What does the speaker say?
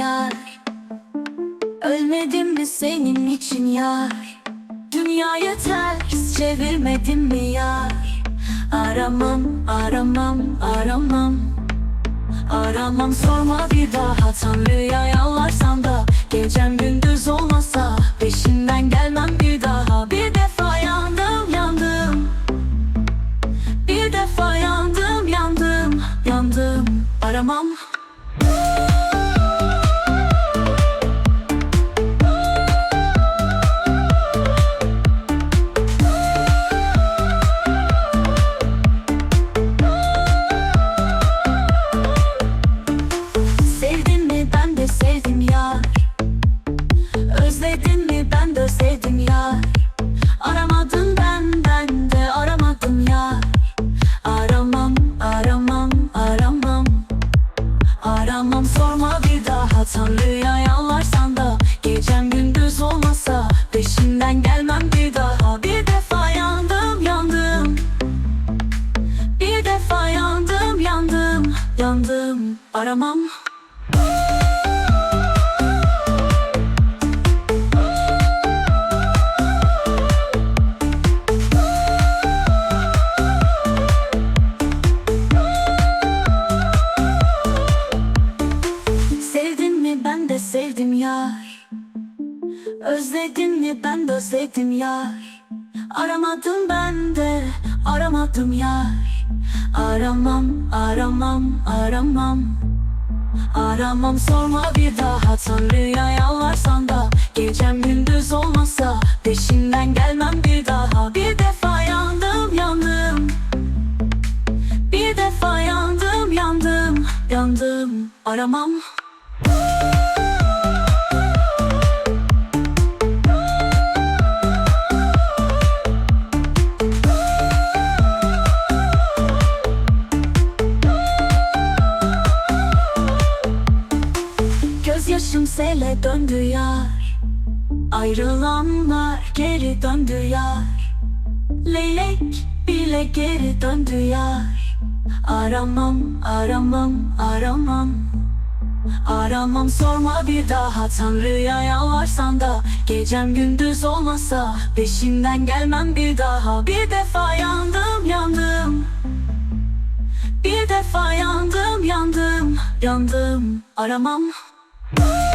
yar. Ölmedim mi senin için yar? Dünyayı ters çevirmedim mi yar? Aramam, aramam, aramam. Aramam sorma bir daha. Tanrı'ya yalvarsam da Gecem gündüz olmasa Peşinden gelmem bir daha. Bir defa yandım yandım. Bir defa yandım yandım yandım. Aramam Aramam sorma bir daha. Tanrı'ya yalvarsan da Gecem gündüz olmasa Peşinden gelmem bir daha. Bir defa yandım yandım. Bir defa yandım yandım yandım. Aramam yar. Özledin mi? Ben de özledim yar. Aramadım ben de aramadım yar. Aramam aramam aramam. Aramam sorma bir daha. Tanrı'ya yalvarsan da Gecem gündüz olmasa Peşinden gelmem bir daha. Bir defa yandım yandım. Bir defa yandım yandım yandım. Aramam Gözyaşım sele döndü yar. Ayrılanlar geri döndü yar. Leylek bile geri döndü yar. Aramam, aramam, aramam. Aramam sorma bir daha. Tanrı'ya yalvarsan da Gecem gündüz olmasa Peşinden gelmem bir daha. Bir defa yandım yandım. Bir defa yandım yandım yandım. Aramam Ooh.